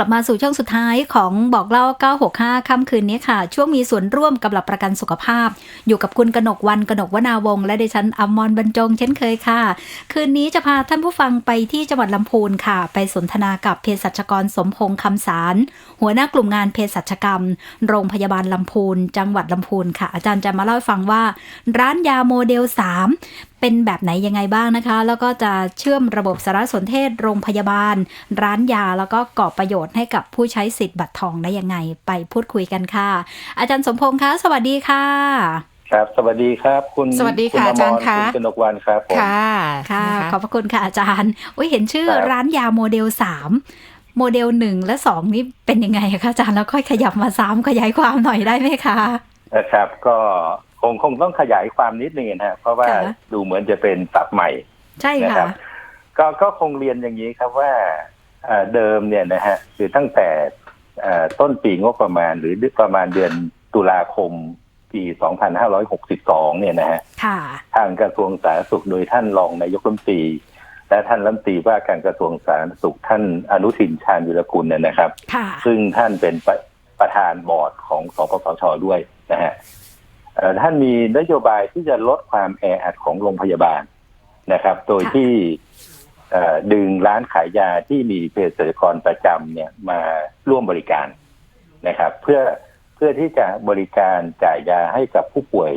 กลับมาสู่ช่วงสุดท้ายของบอกเล่า 965 ค่ำคืนนี้ค่ะ ช่วงมีส่วนร่วมกับหลักประกันสุขภาพ อยู่กับคุณกนกวันกนกวนาวง และดิฉันอมรบรรจง เช่นเคยค่ะ คืนนี้จะพาท่านผู้ฟังไปที่จังหวัดลำพูนค่ะ ไปสนทนากับเภสัชกรสมพงษ์คำสาร หัวหน้ากลุ่มงานเภสัชกรรม โรงพยาบาลลำพูน จังหวัดลำพูนค่ะ อาจารย์จะมาเล่าให้ฟังว่า ร้านยาโมเดล 3 เป็นแบบไหนยังไงบ้างนะคะ แล้วก็จะเชื่อมระบบสารสนเทศโรงพยาบาล ร้านยา แล้วก็ก่อประโยชน์ให้กับผู้ใช้สิทธิ์บัตรทองได้ยังไงไปพูดคุยกันค่ะ อาจารย์สมพงษ์คะสวัสดีค่ะครับ สวัสดีครับ คุณสวัสดีค่ะณอาจารย์คะคุณกนกวันครับผมค่ะค่ะนขอบพระคุณค่ะอาจารย์อุ้ยเห็นชื่อครับร้านยาโมเดล3โมเดล1และ2นี่เป็นยังไงคะอาจารย์แล้วค่อยขยับมา3ขยายความหน่อยได้ไหมคะนะครับก็ คงคงต้องขยายความนิดนึงนะฮะเพราะว่าค่ะ ดูเหมือนจะเป็นศัพท์ใหม่ ใช่นะครัค่ะบก็ก็คงเรียนอย่างนี้ครับว่าเอ่อเดิมเนี่ยนะฮะคือตั้งแต่เอ่อต้นปีงบประมาณหรือประมาณเดือนตุลาคมปี 2562 เนี่ยนะฮะค่ะ ทางกระทรวงสาธารณสุขโดยท่านรองนายกรัฐมนตรี และท่านรัฐมนตรีว่าการกระทรวงสาธารณสุขท่านอนุทินชาญวิรกุลเนี่ยนะครับ ค่ะ ซึ่งท่านเป็นประประธานบอร์ดของสปสชด้วยนะฮะเอ่อ ท่านมีนโยบายที่จะลดความแออัดของโรงพยาบาลนะครับ โดยค่ะที่เอ่อดึงร้านขายยาที่มีเภสัชกรประจำเนี่ยมาร่วมบริการนะครับ เพื่อเพื่อที่จะบริการจ่ายยาให้กับผู้ป่วย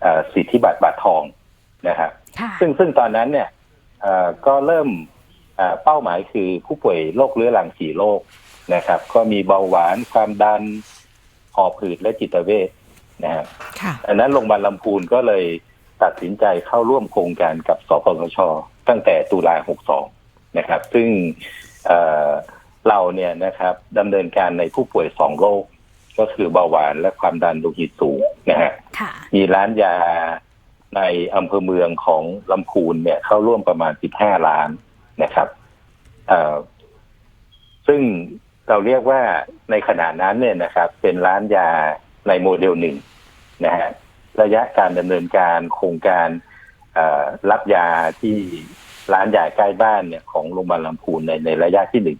เอ่อสิทธิบัตรบัตรทองนะครับค่ะซึ่งซึ่งตอนนั้นเนี่ยเอ่อก็เริ่มเอ่อเป้าหมายคือผู้ป่วยโรคเรื้อรังสี่โรคนะครับ ก็มีเบาหวานความดันหอบหืดและจิตเวช นะครับค่ะอันนั้นโรงพยาบาลลำพูนก็เลยตัดสินใจเข้าร่วมโครงการกับสปสช ตั้งแต่ตุลา62 นะครับ ซึ่งเอ่อเราเนี่ยนะครับดำเนินการในผู้ป่วยสองโรค ก็คือเบาหวานและความดันโลหิตสูงนะฮะค่ะมีร้านยาในอำเภอเมืองของลำพูนเนี่ยเข้าร่วมประมาณ 15 ล้านนะครับเอ่อซึ่งเราเรียกว่าในขณะนั้นเนี่ยนะครับ เป็นร้านยาในโมเดลหนึ่ง นะฮะระยะการดำเนินการโครงการเอ่อรับยาที่ร้านยาใกล้บ้านเนี่ยของโรงพยาบาลลำพูนในในระยะที่หนึ่ง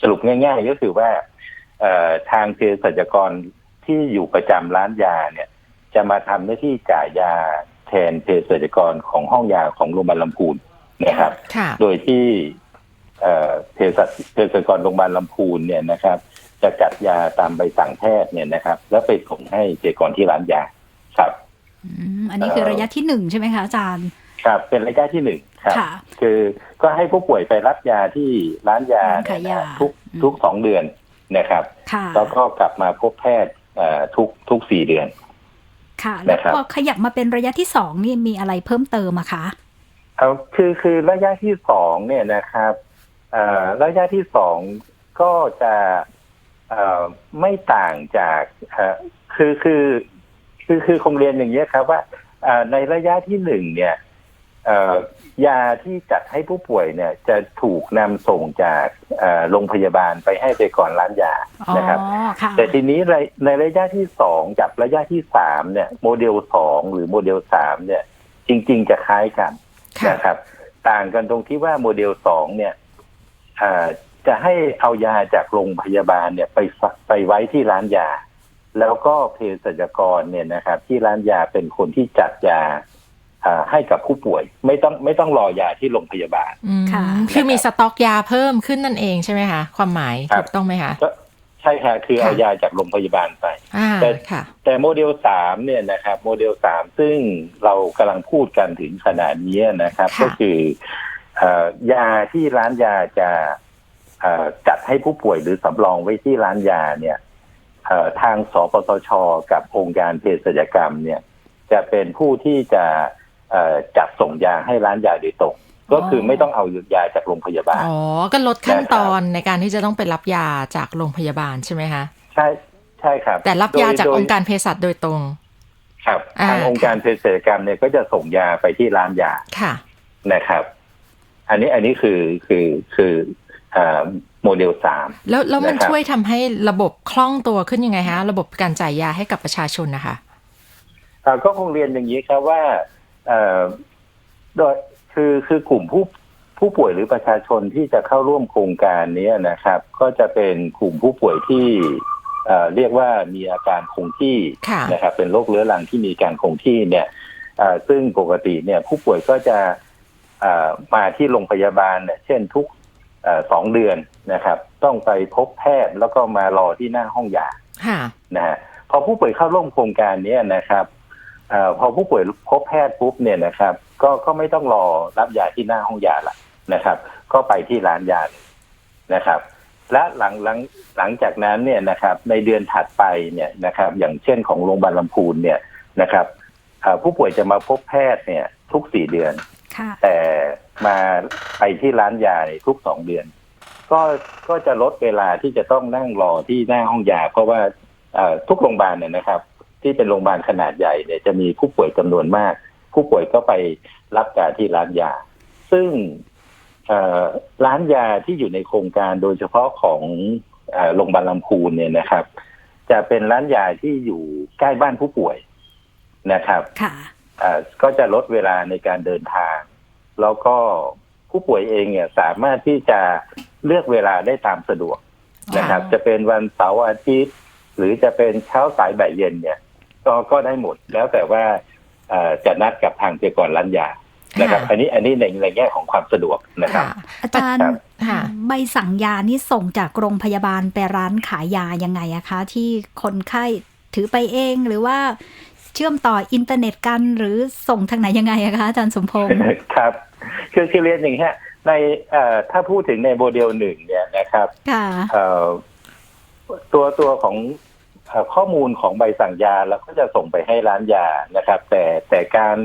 สรุปง่าย ๆ ก็คือว่าเอ่อทางเภสัชกรที่อยู่ประจำร้านยาเนี่ย จะมาทำหน้าที่จ่ายยาแทนเภสัชกรของห้องยาของโรงพยาบาลลำพูนนะครับค่ะโดยที่เอ่อเภสัชเภสัชกรโรงพยาบาลลำพูนเนี่ยนะครับ จะจัดยาตามใบสั่งแพทย์เนี่ยนะครับ แล้วไปส่งให้เภสัชกรที่ร้านยาครับอืมอันนี้คือระยะที่หนึ่งใช่ไหมคะอาจารย์ ครับ เป็นระยะที่หนึ่งครับค่ะคือก็ให้ผู้ป่วยไปรับยาที่ร้านยาร้านขายเนี่ยยานะทุกอืมทุกสองเดือนนะครับค่ะแล้วก็กลับมาพบแพทย์เอ่อทุกทุกสี่เดือน ค่ะ แล้วนะครับพอขยับมาเป็นระยะที่สองนี่มีอะไรเพิ่มเติมอะคะเอาคือคือระยะที่สองเนี่ยนะครับเอ่อระยะที่สองก็จะเอ่อ ไม่ต่างจากเอ่อคือคือคือคือคงเรียนอย่างนี้ยครับว่าเอ่อในระยะที่หนึ่งเนี่ยเอ่อยาที่จัดให้ผู้ป่วยเนี่ย จะถูกนำส่งจากเอ่อโรงพยาบาลไปให้ไปก่อนร้านยาอ๋อนะครับค่ะแต่ทีนี้ในในระยะที่สองกับระยะที่สามเนี่ย โมเดลสองหรือโมเดลสามเนี่ย จริง ๆ จะคล้ายกันค่ะนะครับ ต่างกันตรงที่ว่าโมเดลสองเนี่ยอ่า จะให้เอายาจากโรงพยาบาลเนี่ยไปฝไปไว้ที่ร้านยา แล้วก็เภสัชกรเนี่ยนะครับ ที่ร้านยาเป็นคนที่จัดยาอ่าให้กับผู้ป่วย ไม่ต้องไม่ต้องรอยาที่โรงพยาบาลอืมค่ะคือมีสต็อกยาเพิ่มขึ้นนั่นเองใช่ไหมคะความหมายครับถูกต้องไหมคะก็ใช่ค่ะคือเอาค่ะยาจากโรงพยาบาลไปอ่าแต่ค่ะแต่โมเดลสามเนี่ยนะครับ โมเดลสามซึ่งเรากำลังพูดกันถึงขนาดนี้นะครับค่ะก็คือเอ่อยาที่ร้านยาจะเอ่อ จัดให้ผู้ป่วยหรือสำรองไว้ที่ร้านยาเนี่ยเอ่อทางสปสช กับองค์การเภสัชกรรมเนี่ยจะเป็นผู้ที่จะเอ่อจัดส่งยาให้ร้านยาโดยตรงก็คือไม่ต้องเอายาจากโรงพยาบาล อ๋อ ก็ลดขั้นตอนในการที่จะต้องไปรับยาจากโรงพยาบาลใช่ไหมคะ ใช่ใช่ครับ แต่รับยาโดจากโดองค์การเภสัชโดยตรง ครับอ่าทางองค์การเภสัชกรรมเนี่ยก็จะส่งยาไปที่ร้านยา ค่ะ นะครับ อันนี้อันนี้คือคือคืออ่า โมเดลสามแล้วแล้วมันนะครับช่วยทำให้ระบบคล่องตัวขึ้นยังไงฮะ ระบบการจ่ายยาให้กับประชาชนนะคะอ่าก็คงเรียนอย่างนี้ครับว่าเอ่อโดยคือคือกลุ่มผู้ผู้ป่วยหรือประชาชนที่จะเข้าร่วมโครงการนี้นะครับ ก็จะเป็นกลุ่มผู้ป่วยที่เอ่อเรียกว่ามีอาการคงที่ค่ะนะครับ เป็นโรคเรื้อรังที่มีการคงที่เนี่ยเอ่อซึ่งปกติเนี่ย ผู้ป่วยก็จะเอ่อมาที่โรงพยาบาลเนี่ยเช่นทุกเอ่อ สองเดือนนะครับ ต้องไปพบแพทย์แล้วก็มารอที่หน้าห้องยาค่ะนะฮะพอผู้ป่วยเข้าร่วมโครงการเนี้นะครับเออพอผู้ป่วยพบแพทย์ปุ๊บเนี่ยนะครับ ก็ก็ไม่ต้องรอรับยาที่หน้าห้องยาละนะครับ ก็ไปที่ร้านยาเลยนะครับ และหลังหลังหลังจากนั้นเนี่ยนะครับ ในเดือนถัดไปเนี่ยนะครับ อย่างเช่นของโรงพยาบาลลำพูนเนี่ยนะครับเอ่อผู้ป่วยจะมาพบแพทย์เนี่ย ทุกสี่เดือนค่ะแต่ มาไปที่ร้านยาเนี่ยทุกสองเดือน ก็ก็จะลดเวลาที่จะต้องนั่งรอที่หน้าห้องยา เพราะว่าเอ่อทุกโรงพยาบาลเนี่ยนะครับ ที่เป็นโรงพยาบาลขนาดใหญ่เนี่ยจะมีผู้ป่วยจำนวนมาก ผู้ป่วยก็ไปรับการที่ร้านยา ซึ่งเอ่อร้านยาที่อยู่ในโครงการโดยเฉพาะของเอ่อโรงพยาบาลลำพูนเนี่ยนะครับ จะเป็นร้านยาที่อยู่ใกล้บ้านผู้ป่วยนะครับค่ะเอ่อก็จะลดเวลาในการเดินทาง แล้วก็ผู้ป่วยเองเนี่ยสามารถที่จะเลือกเวลาได้ตามสะดวกนะครับค่ะจะเป็นวันเสาร์อาทิตย์ หรือจะเป็นเช้าสายบ่ายเย็นเนี่ย ก็ก็ได้หมดแล้วแต่ว่าเอ่อจะนัดกับทางเจกรร้านยานะครับค่ะอันนี้อันนี้ในในแง่ของความสะดวกนะครับค่ะอาจารย์ครับค่ะใบสั่งยานี่ส่งจากโรงพยาบาลไปร้านขายยายังไงอะคะ ที่คนไข้ถือไปเองหรือว่าเชื่อมต่ออินเทอร์เน็ตกันหรือส่งทางไหนยังไงอะคะอาจารย์สมพงษ์ครับ คือคือเรียนอย่างนี้ฮะในเอ่อถ้าพูดถึงในโมเดลหนึ่งเนี่ยนะครับค่ะเอ่อตัวตัวของเอ่อข้อมูลของใบสั่งยาแล้วก็จะส่งไปให้ร้านยานะครับ แต่แต่การ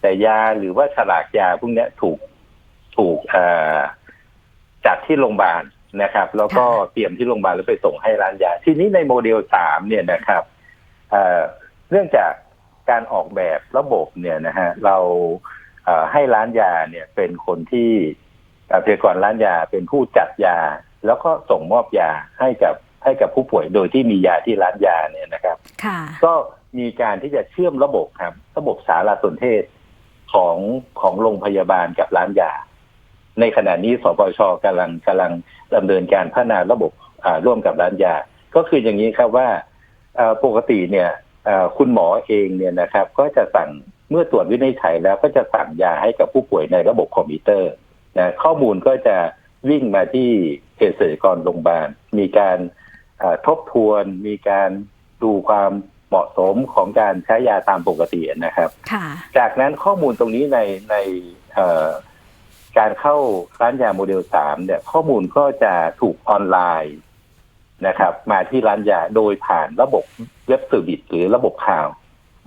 แต่ยาหรือว่าฉลากยาพวกเนี้ยถูกถูกเอ่อจัดที่โรงพยาบาลนะครับ แล้วก็ค่ะเตรียมที่โรงพยาบาลแล้วไปส่งให้ร้านยา ทีนี้ในโมเดลสามเนี่ยนะครับเอ่อเนื่องจากการออกแบบระบบเนี่ยนะฮะเราเอ่อ ให้ร้านยาเนี่ยเป็นคนที่เอ่อเภสัชกรร้านยาเป็นผู้จัดยา แล้วก็ส่งมอบยาให้กับให้กับผู้ป่วยโดยที่มียาที่ร้านยาเนี่ยนะครับค่ะก็มีการที่จะเชื่อมระบบครับ ระบบสารสนเทศของของโรงพยาบาลกับร้านยา ในขณะนี้สปชกำลังกำลังดำเนินการพัฒนาระบบอ่าร่วมกับร้านยา ก็คืออย่างนี้ครับว่าเอ่อปกติเนี่ยเอ่อคุณหมอเองเนี่ยนะครับ ก็จะสั่ง เมื่อตรวจวินิจฉัยแล้วก็จะสั่งยาให้กับผู้ป่วยในระบบคอมพิวเตอร์นะข้อมูลก็จะวิ่งมาที่เภสัชกรโรงพยาบาล มีการเอ่อทบทวน มีการดูความเหมาะสมของการใช้ยาตามปกตินะครับค่ะจากนั้นข้อมูลตรงนี้ในในเอ่อการเข้าร้านยาโมเดลสามเนี่ยข้อมูลก็จะถูกออนไลน์นะครับ มาที่ร้านยาโดยผ่านระบบเว็บเซอร์วิสหรือระบบข่าว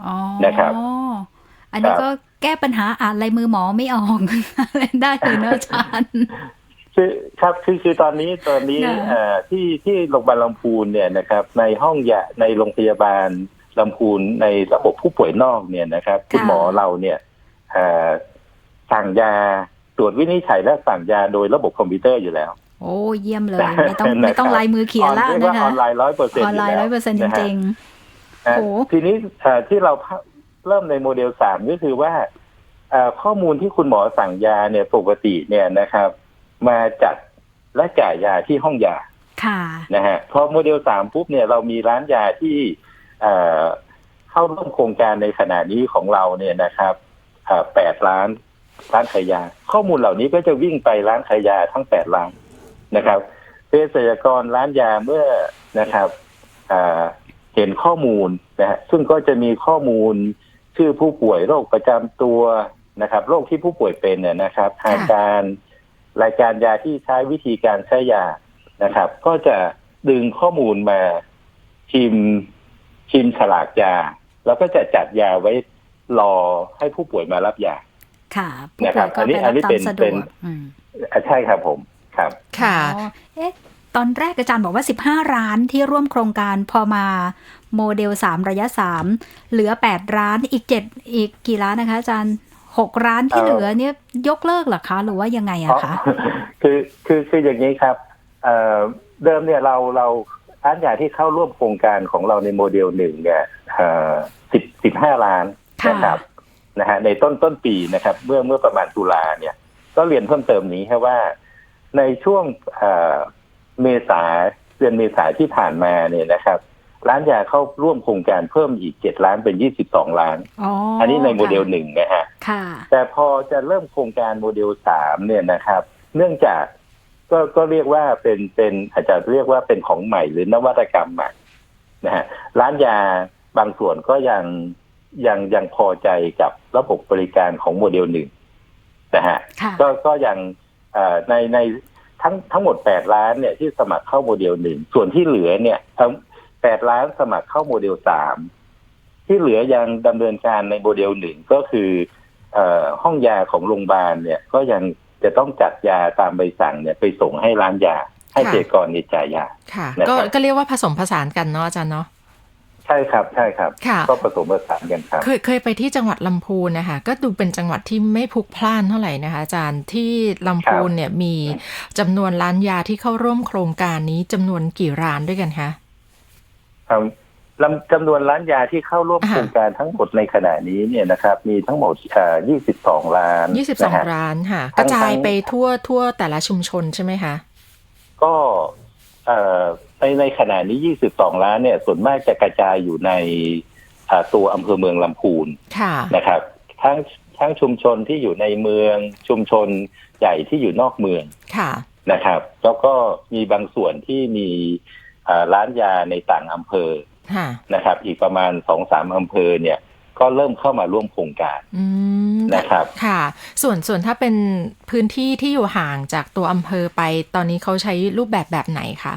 อ๋อนะครับ อันนี้ครับก็แก้ปัญหาอ่านลายมือหมอไม่ออกอะไรได้เลยเนอะอาจารย์คือครับคือคือตอนนี้ตอนนี้ค่ะเอ่อที่ที่โรงพยาบาลลำพูนเนี่ยนะครับ ในห้องยาในโรงพยาบาลลำพูนในระบบผู้ป่วยนอกเนี่ยนะครับคุณหมอเราเนี่ยเอ่อสั่งยาตรวจวินิจฉัยและสั่งยาโดยระบบคอมพิวเตอร์อยู่แล้ว โอ้เยี่ยมเลย ไม่ต้องไม่ต้องลายมือเขียนละเรียกนะว่าอคะอนไลน์ร้อยเปอร์เซ็นต์ออนไลน์ร้อยเปอร์เซ็นต์จริงนะโอ้ทีนี้เอ่อที่เรา เริ่มในโมเดลสามก็คือว่าเอ่อข้อมูลที่คุณหมอสั่งยาเนี่ยปกติเนี่ยนะครับ มาจัดและจ่ายยาที่ห้องยาๆค่ะนะฮะพอโมเดลสามปุ๊บเนี่ยเรามีร้านยาที่เอ่อเข้าร่วมโครงการในขณะนี้ของเราเนี่ยนะครับแปดล้านร้านขายยา ข้อมูลเหล่านี้ก็จะวิ่งไปร้านขายยาทั้งแปดร้านนะครับเภสัชกรร้านยาเมื่อนะครับอ่าเห็นข้อมูลนะฮะซึ่งก็จะมีข้อมูล ชื่อผู้ป่วยโรคประจำตัวนะครับ โรคที่ผู้ป่วยเป็นเนี่ยนะครับทางการรายการยาที่ใช้วิธีการใช้ยานะครับ ก็จะดึงข้อมูลมาชิมชิมฉลากยา แล้วก็จะจัดยาไว้รอให้ผู้ป่วยมารับยาค่ะผู้นะคป่รัวยบก็อันนี้ไปอัรันบนี้ตาเป็มนสะดเป็วนกอืมอะใช่ครับผมครับ ค่ะอ๋อเอ๊ะ ตอนแรกอาจารย์บอกว่า 15 ร้านที่ร่วมโครงการพอมาโมเดล 3 ระยะ 3 เหลือ 8 ร้านอีก 7 อีกกี่ร้านนะคะ อาจารย์ 6 ร้านที่เอ่อเหลือเนี่ยยกเลิกเหรอคะหรือว่ายังไงอะคะอ๋อคือคือคืออย่างนี้ครับเอ่อเดิมเนี่ยเราเราร้านยาที่เข้าร่วมโครงการของเราในโมเดลหนึ่งเนี่ยสิบสิบห้าล้านค่ะนะครับนะฮะในต้นต้นปีนะครับ เมื่อเมื่อประมาณตุลาเนี่ย ก็เรียนเพิ่มเติมนี้ครับว่าในช่วง เอ่อเมษาเดือนเมษาที่ผ่านมาเนี่ยนะครับ ร้านยาเข้าร่วมโครงการเพิ่มอีกเจ็ดล้านเป็นยี่สิบสองล้านอ๋ออัอันนี้ในโมเดลหนึ่งนะฮะค่ะแต่พอจะเริ่มโครงการโมเดลสามเนี่ยนะครับ เนื่องจากก็ก็เรียกว่าเป็นเป็นอาจจะเรียกว่าเป็นของใหม่หรือนวัตกรรมใหม่นะฮะร้านยาบางส่วนก็ยังยังยังพอใจกับระบบบริการของโมเดลหนึ่งนะฮะค่ะก็ก็ยังเอ่อในใน ทั้งทั้งหมดแปดล้านเนี่ยที่สมัครเข้าโมเดลหนึ่งส่วนที่เหลือเนี่ย ทั้งแปดล้านสมัครเข้าโมเดลสามที่เหลือยังดำเนินการในโมเดลหนึ่งก็คือเอ่อห้องยาของโรงพยาบาลเนี่ย ก็ยังจะต้องจัดยาตามใบสั่งเนี่ยไปส่งให้ร้านยาให้ค่ะเกษตรกรเนี่ยจ่ายยาค่ะนะครับก็ก็เรียกว่าผสมผสานกันเนาะอาจารย์เนาะ ใช่ครับใช่ครับ ค่ะ ก็ผสมผสานกันครับ เคยเคยไปที่จังหวัดลำพูนนะคะก็ดูเป็นจังหวัดที่ไม่พลุกพล่านเท่าไหร่นะคะ อาจารย์ที่ลำพูนเนี่ยมีจำนวนร้านยาที่เข้าร่วมโครงการนี้จำนวนกี่ร้านด้วยกันคะ ครับลำจำนวนร้านยาที่เข้าร่วมอ่า โครงการทั้งหมดในขณะนี้เนี่ยนะครับ มีทั้งหมดเอ่อ22ล้านยี่สิบสนะองฮะ ร้านค่ะกทั้ระงจายทั้งไปทั่วทั่วแต่ละชุมชนใช่ไหมคะ ก็เอ่อ ในในขณะนี้ 22 ล้านเนี่ย ส่วนมากจะกระจายอยู่ในอ่าตัวอำเภอเมืองลำพูนค่ะนะครับ ทั้งทั้งชุมชนที่อยู่ในเมืองชุมชนใหญ่ที่อยู่นอกเมืองค่ะนะครับ แล้วก็มีบางส่วนที่มีอ่าร้านยาในต่างอำเภอค่ะนะครับ อีกประมาณสองสามอำเภอเนี่ยก็เริ่มเข้ามาร่วมโครงการอืมนะครับ ค่ะ ส่วนส่วนถ้าเป็นพื้นที่ที่อยู่ห่างจากตัวอำเภอไป ตอนนี้เขาใช้รูปแบบแบบไหนคะ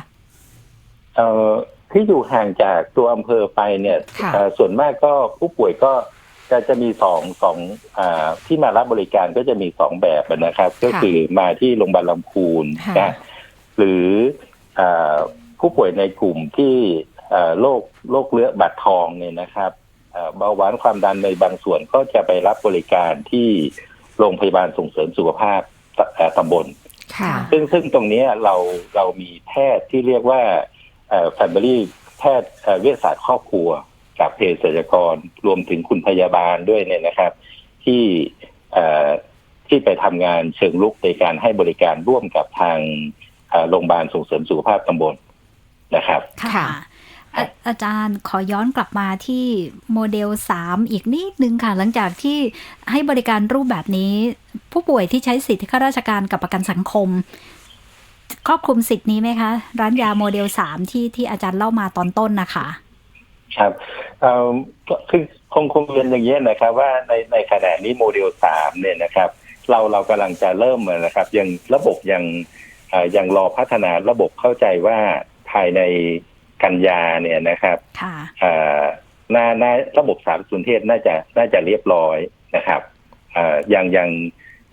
เอ่อที่อยู่ห่างจากตัวอำเภอไปเนี่ยค่ะ เอ่อส่วนมากก็ผู้ป่วยก็จะจะมีสองสองอาที่มารับบริการก็จะมีสองแบบนะครับ ก็คือมาที่โรงพยาบาลลำพูนค่ะ นะหรืออาผู้ป่วยในกลุ่มที่เอ่อโรคโรคเลือดบัตรทองเนี่ยนะครับเอ่อเบาหวานความดันในบางส่วนก็จะไปรับบริการที่โรงพยาบาลส่งเสริมสุขภาพตเอ่อตำบล ค่ะ ซึ่งซึ่งตรงเนี้ยเราเรามีแพทย์ที่เรียกว่า เอ่อ family แพทย์เอ่อเวชศาสตร์ครอบครัว กับเภสัชกรรวมถึงคุณพยาบาลด้วยเนี่ยนะครับ ที่เอ่อที่ไปทำงานเชิงลุกในการให้บริการร่วมกับทางเอ่อโรงพยาบาลส่งเสริมสุขภาพตำบลนะครับค่ะค่ะอาอาจารย์ขอย้อนกลับมาที่โมเดล 3 อีกนิดนึงค่ะ หลังจากที่ให้บริการรูปแบบนี้ ผู้ป่วยที่ใช้สิทธิข้าราชการกับประกันสังคม ครอบคลุมสิทธิ์นี้ไหมคะ ร้านยาโมเดล3ที่ที่อาจารย์เล่ามาตอนต้นนะคะ ครับเอ่อก็คือคงคงเรียนอย่างนี้ยนะครับ ว่าในในขณะนี้โมเดลสามเนี่ยนะครับ เราเรากำลังจะเริ่มนะครับ ยังระบบยังเอ่อยังรอพัฒนาระบบเข้าใจว่าภายในกันยาเนี่ยนะครับค่ะเอ่อน่าน่าระบบสารสนเทศน่าจะน่าจะเรียบร้อยนะครับเอ่อยังยัง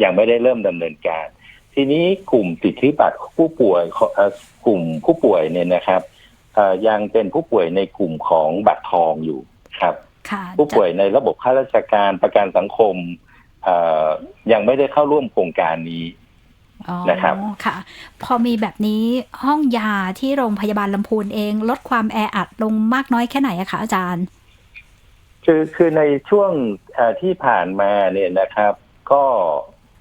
ยังไม่ได้เริ่มดำเนินการ ทีนี้กลุ่มติดที่บัตรผู้ป่วยขอเอ่อกลุ่มผู้ป่วยเนี่ยนะครับเอ่อยังเป็นผู้ป่วยในกลุ่มของบัตรทองอยู่ครับค่ะผู้ป่วยในระบบข้าราชการประกันสังคมเอ่อยังไม่ได้เข้าร่วมโครงการนี้อ๋อนะครับค่ะ พอมีแบบนี้ห้องยาที่โรงพยาบาลลำพูนเอง ลดความแออัดลงมากน้อยแค่ไหนอะคะอาจารย์ คือคือในช่วงเอ่อที่ผ่านมาเนี่ยนะครับ ก็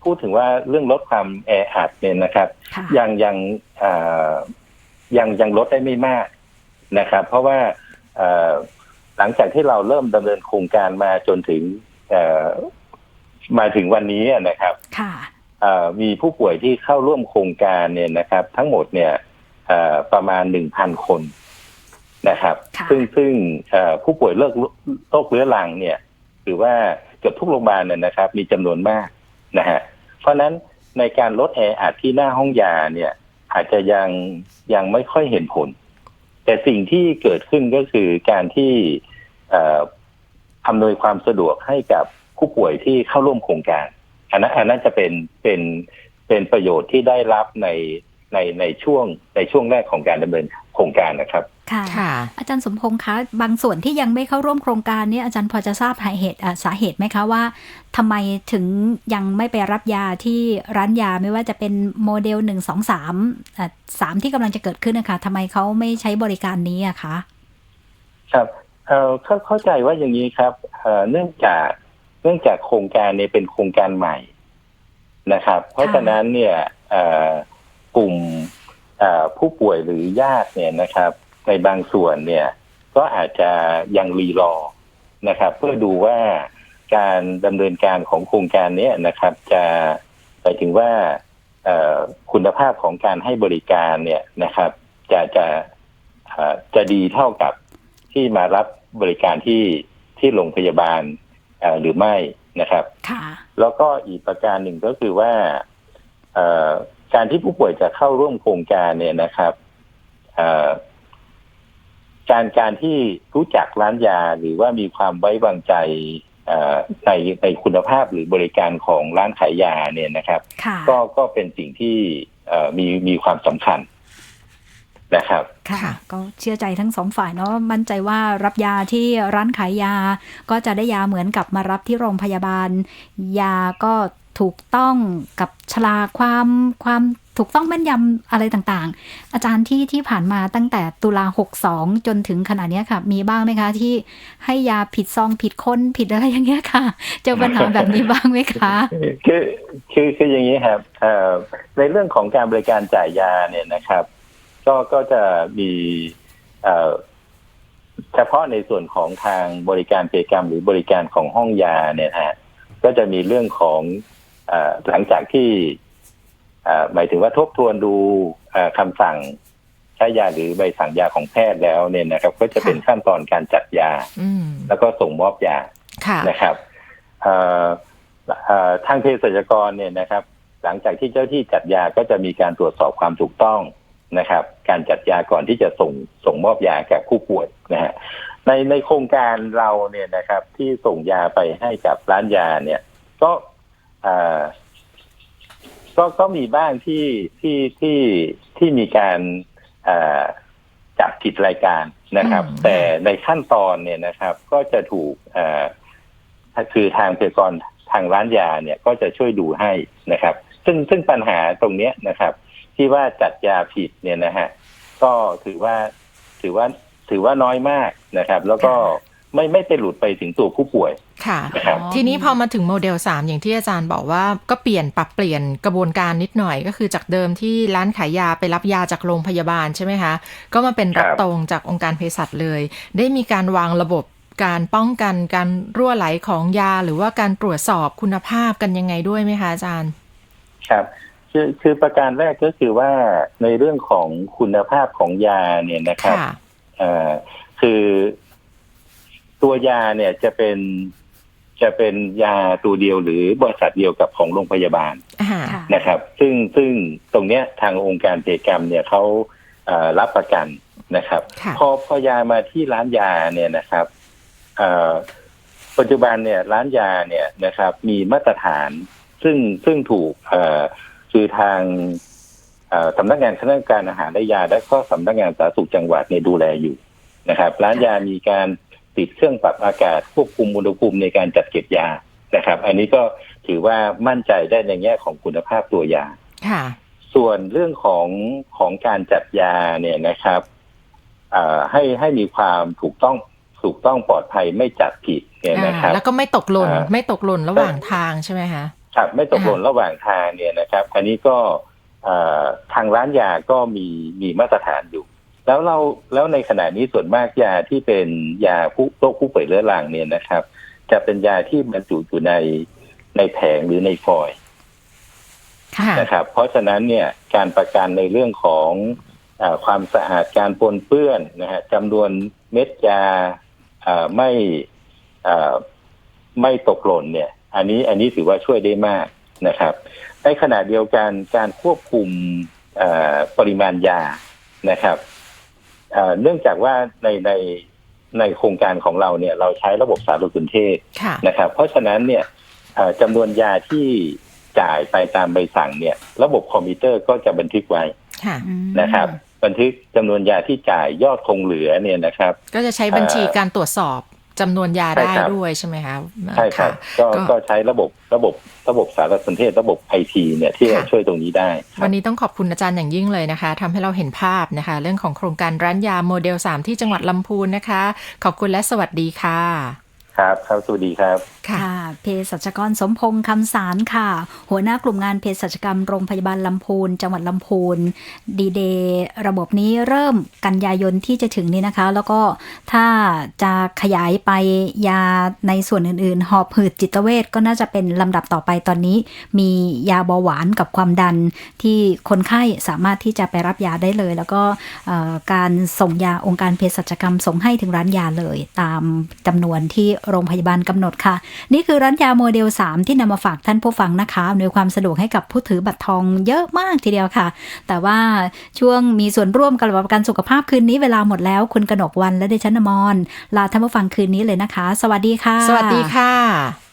พูดถึงว่าเรื่องลดความแออัดเนี่ยนะครับค่ะยังยังเอ่อยังยังลดได้ไม่มากนะครับ เพราะว่าเอ่อหลังจากที่เราเริ่มดำเนินโครงการมาจนถึงเอ่อมาถึงวันนี้นะครับค่ะเอ่อมีผู้ป่วยที่เข้าร่วมโครงการเนี่ยนะครับ ทั้งหมดเนี่ยเอ่อประมาณหนึ่งพันคนนะครับค่ะซึ่งซึ่งเอ่อผู้ป่วยโรคโรคเรื้อรังเนี่ย หรือว่าเกือบทุกโรงพยาบาลเนี่ยนะครับ มีจำนวนมากนะฮะ เพราะฉะนั้นในการลดแออัดที่หน้าห้องยาเนี่ย อาจจะยังยังไม่ค่อยเห็นผล แต่สิ่งที่เกิดขึ้นก็คือการที่อำนวยความสะดวกให้กับผู้ป่วยที่เข้าร่วมโครงการอันนั้นอันนั้นจะเป็นเป็นเป็นประโยชน์ที่ได้รับในในในช่วงในช่วงแรกของการดำเนินโครงการนะครับ ค่ะค่ะ อาจารย์สมพงษ์คะบางส่วนที่ยังไม่เข้าร่วมโครงการเนี้อาจารย์พอจะทราบสาเหตุอะสาเหตุไหมคะว่าทำไมถึงยังไม่ไปรับยาที่ร้านยาไม่ว่าจะเป็นโมเดลหนึ่งสองสามสามที่กำลังจะเกิดขึ้นนะคะทำไมเขาไม่ใช้บริการนี้อะคะครับเอ่อเข้าเข้าใจว่าอย่างนี้ครับเอ่อเนื่องจากเนื่องจากโครงการเนี้เป็นโครงการใหม่นะครับ เพราะฉะนั้นเนี่ยเอ่อกลุ่มเอ่อผู้ป่วยหรือญาติเนี่ยนะครับ ในบางส่วนเนี่ย ก็อาจจะยังรีรอนะครับ เพื่อดูว่าการดำเนินการของโครงการเนี้ยนะครับ จะไปถึงว่าเอ่อคุณภาพของการให้บริการเนี่ยนะครับ จะจะเอ่อจะดีเท่ากับที่มารับบริการที่ที่โรงพยาบาลเอ่อหรือไม่นะครับค่ะแล้วก็อีกประการหนึ่งก็คือว่าเอ่อการที่ผู้ป่วยจะเข้าร่วมโครงการเนี่ยนะครับเอ่อ การการที่รู้จักร้านยาหรือว่ามีความไว้วางใจเอ่อในในคุณภาพหรือบริการของร้านขายยาเนี่ยนะครับค่ะก็ก็เป็นสิ่งที่เอ่อมีมีความสำคัญนะครับค่ะค่ะก็เชื่อใจทั้งสองฝ่ายเนาะมั่นใจว่ารับยาที่ร้านขายยา ก็จะได้ยาเหมือนกับมารับที่โรงพยาบาล ยาก็ถูกต้องกับชลาความความ ถูกต้องแม่นยำอะไรต่างๆ อาจารย์ที่ที่ผ่านมาตั้งแต่ตุลา62 จนถึงขณะเนี้ค่ะ มีบ้างไหมคะ ที่ให้ยาผิดซองผิดคนผิดอะไรอย่างเงี้ยค่ะ เจอปัญหาแบบนี้บ้างไหมคะ คือคือคืออย่างนี้ครับในเรื่องของการบริการจ่ายยาเนี่ยนะครับ ก็ก็จะมีเฉพาะในส่วนของทางบริการเภสัชกรรมหรือบริการของห้องยาเนี่ยนะฮะก็จะมีเรื่องของอหลังจากที่ หมายถึงว่าทบทวนดูเอ่อคำสั่งใช้ยาหรือใบสั่งยาของแพทย์แล้วเนี่ยนะครับ ก็จะเป็นขั้นตอนการจัดยาอืมแล้วก็ส่งมอบยาค่ะนะครับเอ่อเอ่อทางเภสัชกรเนี่ยนะครับ หลังจากที่เจ้าที่จัดยาก็จะมีการตรวจสอบความถูกต้องนะครับ การจัดยาก่อนที่จะส่งส่งมอบยาแก่ผู้ป่วยนะฮะในในโครงการเราเนี่ยนะครับ ที่ส่งยาไปให้กับร้านยาเนี่ย ก็เอ่อ ก็ก็มีบ้างที่ที่ที่ที่มีการเอ่อจับผิดรายการนะครับอืมแต่ในขั้นตอนเนี่ยนะครับ ก็จะถูกเอ่อคือทางเภสัชกรทางร้านยาเนี่ยก็จะช่วยดูให้นะครับ ซึ่งซึ่งปัญหาตรงเนี้ยนะครับ ที่ว่าจัดยาผิดเนี่ยนะฮะก็ถือว่าถือว่าถือว่าน้อยมากนะครับ แล้วก็ ไม่ไม่ไปหลุดไปถึงตัวผู้ป่วย ค่ะ นะครับ ทีนี้พอมาถึงโมเดล 3 อย่างที่อาจารย์บอกว่าก็เปลี่ยนปรับเปลี่ยนกระบวนการนิดหน่อย ก็คือจากเดิมที่ร้านขายยาไปรับยาจากโรงพยาบาลใช่ไหมคะ ก็มาเป็นรับครับ ตรงจากองค์การเภสัชเลย ได้มีการวางระบบการป้องกันการรั่วไหลของยา หรือว่าการตรวจสอบคุณภาพกันยังไงด้วยไหมคะอาจารย์ ครับคือคือประการแรกก็คือว่าในเรื่องของคุณภาพของยาเนี่ยนะครับ ค่ะ เอ่อคือ ตัวยาเนี่ยจะเป็นจะเป็นยาตัวเดียวหรือบริษัทเดียวกับของโรงพยาบาลอ่าค่ะนะครับ ซึ่งซึ่งตรงเนี้ยทางองค์การเภสัชกรรมเนี่ยเขาเอ่อรับประกันนะครับค่ะพอพอยามาที่ร้านยาเนี่ยนะครับเอ่อปัจจุบันเนี่ยร้านยาเนี่ยนะครับ มีมาตรฐานซึ่งซึ่งถูกเอ่อคือทางเอ่อสำนักงานคณะกรรมการอาหารและยา และก็สำนักงานสาธารณสุขจังหวัดเนี่ยดูแลอยู่นะครับ ร้านยามีการ ติดเครื่องปรับอากาศควบคุมอุณหภูมิในการจัดเก็บยานะครับ อันนี้ก็ถือว่ามั่นใจได้ในแง่ของคุณภาพตัวยาค่ะ ส่วนเรื่องของของการจัดยาเนี่ยนะครับเอ่อให้ให้มีความถูกต้องถูกต้องปลอดภัยไม่จัดผิดเนี่ยนะครับ แล้วก็ไม่ตกหล่นอ่าไม่ตกหล่นระหว่างทางใช่ไหมคะครับไม่ตกหล่นระหว่างทางเนี่ยนะครับ อันนี้ก็เอ่อทางร้านยาก็มีมีมาตรฐานอยู่ แล้วเราแล้วในขณะนี้ส่วนมากยาที่เป็นยาผู้โรคผู้ป่วยเรื้อรังเนี่ยนะครับ จะเป็นยาที่บรรจุอยู่ในในแผงหรือในฟอยล์ค่ะนะครับ เพราะฉะนั้นเนี่ยการประกันในเรื่องของเออความสะอาดการปนเปื้อนนะฮะจำนวนเม็ดยาเอ่อไม่เอ่อไม่ตกหล่นเนี่ย อันนี้อันนี้ถือว่าช่วยได้มากนะครับ ในขณะเดียวกันการควบคุมเอ่อปริมาณยานะครับ เอ่อเนื่องจากว่าในในในโครงการของเราเนี่ยเราใช้ระบบสารสนเทศค่ะนะครับ เพราะฉะนั้นเนี่ยเอ่อจำนวนยาที่จ่ายไปตามใบสั่งเนี่ย ระบบคอมพิวเตอร์ก็จะบันทึกไว้ค่ะอืมนะครับ บันทึกจำนวนยาที่จ่ายยอดคงเหลือเนี่ยนะครับ ก็จะใช้บัญชีการตรวจสอบ จำนวนยาใช่ได้ครับด้วยใช่ไหมคะใช่ครับะก็ก็ก็ใช้ระบบระบบระบบสารสนเทศระบบไอทีเนี่ยที่จะค่ะช่วยตรงนี้ได้ครัวับนนี้ต้องขอบคุณอาจารย์อย่างยิ่งเลยนะคะทำให้เราเห็นภาพนะคะ เรื่องของโครงการร้านยาโมเดล 3 ที่จังหวัดลำพูนนะคะ ขอบคุณและสวัสดีค่ะ ครับครับสวัสดีครับ ค่ะเภสัชกรสมพงษ์คำสารค่ะ หัวหน้ากลุ่มงานเภสัชกรรมโรงพยาบาลลำพูน จังหวัดลำพูนดีเดย์ระบบนี้เริ่มกันยายนที่จะถึงนี้นะคะ แล้วก็ถ้าจะขยายไปยาในส่วนอื่นๆ หอบหืดจิตเวชก็น่าจะเป็นลำดับต่อไปตอนนี้ มียาเบาหวานกับความดันที่คนไข้สามารถที่จะไปรับยาได้เลย แล้วก็การส่งยาองค์การเภสัชกรรมส่งให้ถึงร้านยาเลย ตามจำนวนที่โรงพยาบาลกำหนดค่ะ นี่คือร้านยาโมเดล 3 ที่นำมาฝากท่านผู้ฟังนะคะอำนวยความสะดวกให้กับผู้ถือบัตรทองเยอะมากทีเดียวค่ะ แต่ว่าช่วงมีส่วนร่วมกับประกันสุขภาพคืนนี้เวลาหมดแล้วคุณกนกวันและดิฉันอมรลาท่านผู้ฟังคืนนี้เลยนะคะ สวัสดีค่ะ สวัสดีค่ะ